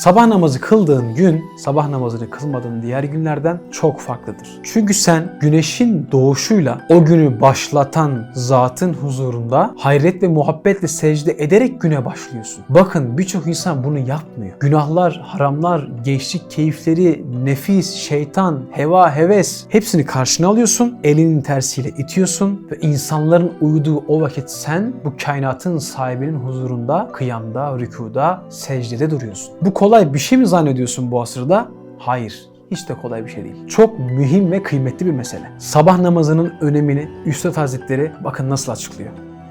Sabah namazı kıldığın gün, sabah namazını kılmadığın diğer günlerden çok farklıdır. Çünkü sen güneşin doğuşuyla o günü başlatan zatın huzurunda hayret ve muhabbetle secde ederek güne başlıyorsun. Bakın birçok insan bunu yapmıyor. Günahlar, haramlar, gençlik keyifleri, nefis, şeytan, heva, heves hepsini karşına alıyorsun. Elinin tersiyle itiyorsun ve insanların uyuduğu o vakit sen bu kainatın sahibinin huzurunda, kıyamda, rükuda, secdede duruyorsun. Bu kolay bir şey mi zannediyorsun bu asırda? Hayır. Hiç de kolay bir şey değil. Çok mühim ve kıymetli bir mesele. Sabah namazının önemini Üstad Hazretleri bakın nasıl açıklıyor.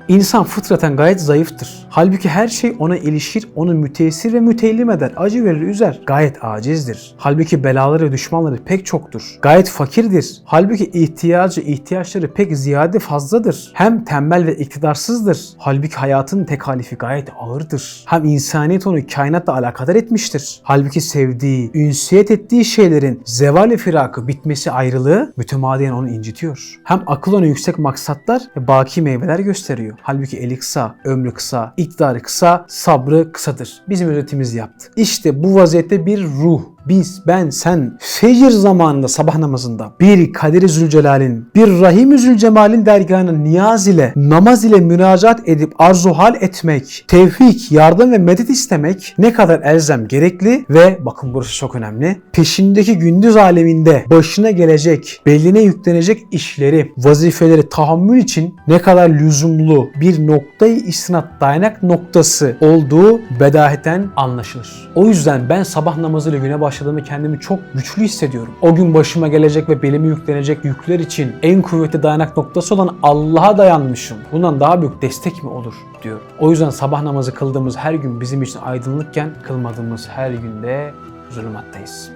İnsan fıtraten gayet zayıftır. Halbuki her şey ona ilişir, onu müteessir ve müteellim eder, acı verir, üzer. Gayet acizdir. Halbuki belaları ve düşmanları pek çoktur. Gayet fakirdir. Halbuki ihtiyacı, ihtiyaçları pek ziyade fazladır. Hem tembel ve iktidarsızdır. Halbuki hayatın tekalifi gayet ağırdır. Hem insaniyet onu kainatla alakadar etmiştir. Halbuki sevdiği, ünsiyet ettiği şeylerin zeval ve firakı, bitmesi ayrılığı mütemadiyen onu incitiyor. Hem akıl ona yüksek maksatlar ve baki meyveler gösteriyor. Halbuki eli kısa, ömrü kısa, iktidarı kısa, sabrı kısadır. Bizim özetimiz yaptı. İşte bu vaziyette bir ruh, biz, ben, sen fecir zamanında sabah namazında bir Kadir-i Zülcelal'in, bir Rahim-i Zülcemal'in dergahına niyaz ile, namaz ile müracaat edip arzu hal etmek, tevfik, yardım ve medet istemek ne kadar elzem gerekli ve bakın burası çok önemli. Peşindeki gündüz aleminde başına gelecek, beline yüklenecek işleri, vazifeleri tahammül için ne kadar lüzumlu bir noktayı istinat dayanak noktası olduğu bedaheten anlaşılır. O yüzden ben sabah namazıyla güne başladığımda kendimi çok güçlü hissediyorum. O gün başıma gelecek ve belime yüklenecek yükler için en kuvvetli dayanak noktası olan Allah'a dayanmışım. Bundan daha büyük destek mi olur diyorum. O yüzden sabah namazı kıldığımız her gün bizim için aydınlıkken kılmadığımız her günde zulümattayız.